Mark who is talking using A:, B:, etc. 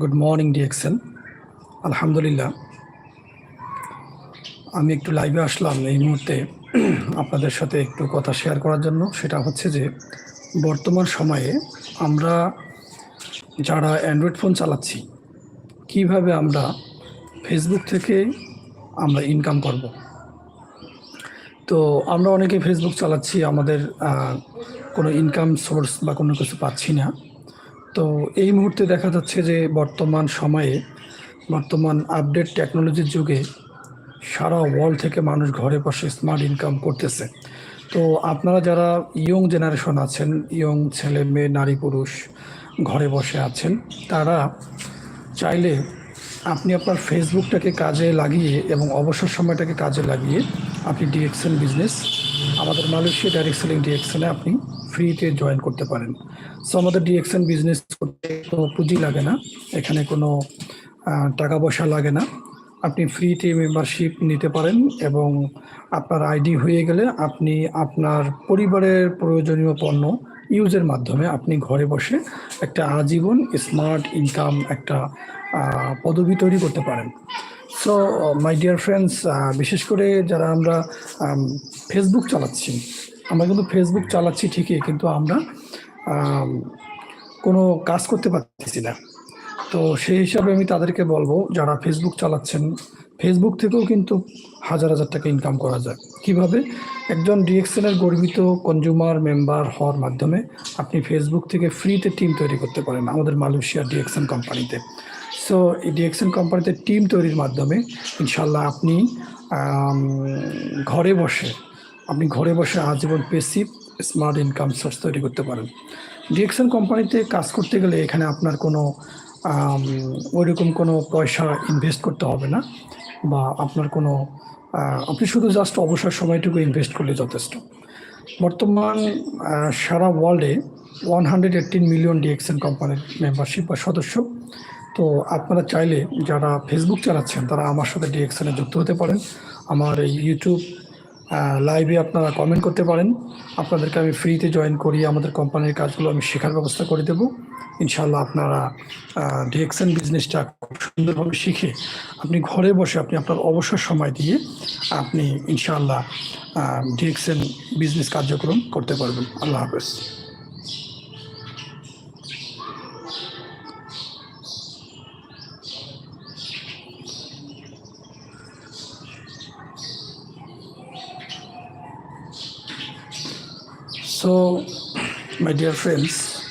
A: Good morning ডিএক্সেন আলহামদুলিল্লাহ আমি একটু লাইভে আসলাম এই মুহূর্তে আপনাদের সাথে একটু কথা শেয়ার করার জন্য। সেটা হচ্ছে যে, বর্তমান সময়ে আমরা যারা অ্যান্ড্রয়েড ফোন চালাচ্ছি, কীভাবে আমরা ফেসবুক থেকে আমরা ইনকাম করব? তো আমরা অনেকে ফেসবুক চালাচ্ছি, আমাদের কোনো ইনকাম সোর্স বা কোনো কিছু পাচ্ছি না। তো এই মুহূর্তে দেখা যাচ্ছে যে বর্তমান সময়ে, বর্তমান আপডেট টেকনোলজির যুগে সারা ওয়ার্ল্ড থেকে মানুষ ঘরে বসে স্মার্ট ইনকাম করতেছে। তো আপনারা যারা ইয়ং জেনারেশন আছেন ইয়ং ছেলে, মেয়ে, নারী, পুরুষ ঘরে বসে আছেন, তারা চাইলে আপনি আপনার ফেসবুকটাকে কাজে লাগিয়ে এবং অবসর সময়টাকে কাজে লাগিয়ে আপনি ডিএক্সএন বিজনেস আমাদের মালয়েশিয়া ডাইরেক্ট সেলিং ডিএক্সএনে আপনি ফ্রিতে জয়েন করতে পারেন। সো আমাদের ডিএক্সএন বিজনেস করতে কোনো পুঁজি লাগে না, এখানে কোনো টাকা পয়সা লাগে না। আপনি ফ্রিতে মেম্বারশিপ নিতে পারেন এবং আপনার আইডি হয়ে গেলে আপনি আপনার পরিবারের প্রয়োজনীয় পণ্য ইউজের মাধ্যমে আপনি ঘরে বসে একটা আজীবন স্মার্ট ইনকাম একটা পদবি তৈরি করতে পারেন। সো মাই ডিয়ার ফ্রেন্ডস বিশেষ করে যারা আমরা ফেসবুক চালাচ্ছি, আমরা কিন্তু ফেসবুক চালাচ্ছি ঠিকই, কিন্তু আমরা কোনো কাজ করতে পারতেছি না। তো সেই হিসাবে আমি তাদেরকে বলব, যারা ফেসবুক চালাচ্ছেন ফেসবুক থেকেও কিন্তু হাজার হাজার টাকা ইনকাম করা যায়। কীভাবে? একজন ডিএক্সএনের গর্বিত কনজিউমার মেম্বার হওয়ার মাধ্যমে আপনি ফেসবুক থেকে ফ্রিতে টিম তৈরি করতে পারেন আমাদের মালয়েশিয়া ডিএক্সএন কোম্পানিতে সো এই ডিএক্সএন কোম্পানিতে টিম তৈরির মাধ্যমে ইনশাল্লাহ আপনি ঘরে বসে, আপনি ঘরে বসে আজীবন পেসিভ স্মার্ট ইনকাম সোর্স তৈরি করতে পারেন। ডিএক্সএন কোম্পানিতে কাজ করতে গেলে এখানে আপনার কোনো ওইরকম কোনো পয়সা ইনভেস্ট করতে হবে না বা আপনার কোনো আপনি শুধু জাস্ট অবসর সময়টুকু ইনভেস্ট করলে যথেষ্ট। বর্তমান সারা ওয়ার্ল্ডে one hundred eighteen million DXN কোম্পানির মেম্বারশিপ বা সদস্য। তো আপনারা চাইলে যারা ফেসবুক চালাচ্ছেন, তারা আমার সাথে ডিএক্সএনে যুক্ত হতে পারেন। আমার এই ইউটিউব লাইভে আপনারা কমেন্ট করতে পারেন। আপনাদেরকে আমি ফ্রিতে জয়েন করি, আমাদের কোম্পানির কাজগুলো আমি শেখার ব্যবস্থা করে দেবো। ইনশাল্লাহ আপনারা ডিএক্সএন বিজনেসটা খুব সুন্দরভাবে শিখে আপনি ঘরে বসে আপনি আপনার অবসর সময় দিয়ে আপনি ইনশাআল্লাহ ডিএক্সএন বিজনেস কার্যক্রম করতে পারবেন। আল্লাহ হাফেজ। So, my dear friends,